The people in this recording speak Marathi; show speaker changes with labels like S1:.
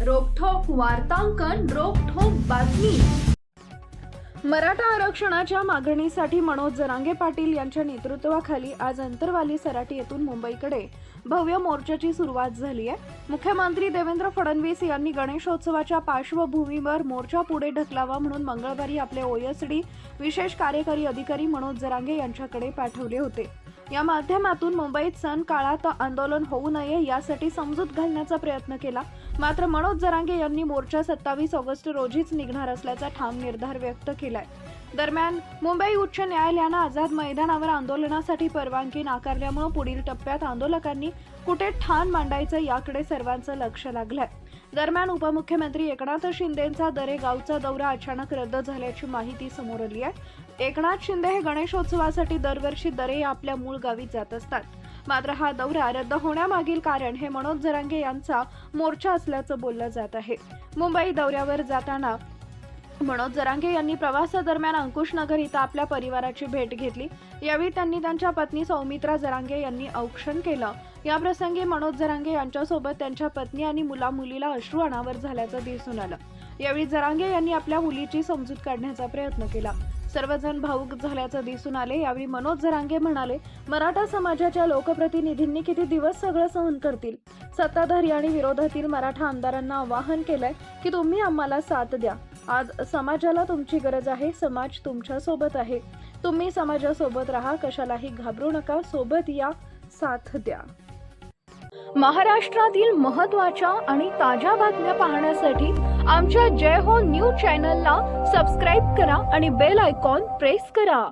S1: वार्तांकन रोखोक बातमी. मराठा आरक्षणाच्या मागणीसाठी मनोज जरांगे पाटील यांच्या नेतृत्वाखाली आज अंतरवाली सराटी येथून मुंबईकडे. भव्य मोर्चाची सुरुवात झाली आहे. मुख्यमंत्री देवेंद्र फडणवीस यांनी गणेशोत्सवाच्या पार्श्वभूमीवर मोर्चा पुढे ढकलावा म्हणून मंगळवारी आपले ओएसडी विशेष कार्यकारी अधिकारी मनोज जरांगे यांच्याकडे पाठवले होते. या माध्यमातून मुंबईत सण काळात आंदोलन होऊ नये यासाठी समजूत घालण्याचा प्रयत्न केला. मात्र मनोज जरांगे यांनी मोर्चा सत्तावीस ऑगस्ट रोजीच निघणार असल्याचा ठाम निर्धार व्यक्त केलाय. दरम्यान मुंबई उच्च न्यायालयानं आझाद मैदानावर आंदोलनासाठी परवानगी नाकारल्यामुळे पुढील टप्प्यात आंदोलकांनी कुठे ठाण मांडायचं याकडे सर्वांचं लक्ष लागलंय. दरम्यान उपमुख्यमंत्री एकनाथ शिंदेचा दरे गावचा दौरा अचानक रद्द झाल्याची माहिती समोर आली आहे. एकनाथ शिंदे हे गणेशोत्सवासाठी दरवर्षी दरे आपल्या मूळ गावी जात असतात. मात्र हा दौरा रद्द होण्यामागील कारण हे मनोज जरांगे यांचा मोर्चा असल्याचं बोललं जात आहे. मुंबई दौऱ्यावर जाताना मनोज जरांगे यांनी प्रवासादरम्यान अंकुशनगर इथं आपल्या परिवाराची भेट घेतली. यावेळी त्यांनी त्यांच्या पत्नी सौमित्रा जरांगे यांनी औक्षण केलं. याप्रसंगी मनोज जरांगे यांच्यासोबत त्यांच्या पत्नी आणि मुला मुलीला अश्रू अनावर झाल्याचं दिसून आलं. यावेळी जरांगे यांनी आपल्या मुलीची समजूत काढण्याचा प्रयत्न केला. सर्वजण भाऊक झाल्याचं दिसून आले. यावेळी मनोज जरांगे म्हणाले मराठा समाजाच्या लोकप्रतिनिधींनी किती दिवस सगळं सहन करतील? सत्ताधारी आणि विरोधातील मराठा आमदारांना आवाहन केलंय की तुम्ही आम्हाला साथ द्या. आज समाजाला तुमची गरज आहे समाज तुमच्यासोबत आहे. तुम्ही समाजासोबत राहा कशालाही घाबरू नका सोबत या साथ द्या. महाराष्ट्रातील महत्त्वाच्या आणि ताज्या बातम्या पाहण्यासाठी आमच्या जय हो न्यूज चॅनलला सबस्क्राईब करा आणि बेल आयकॉन प्रेस करा.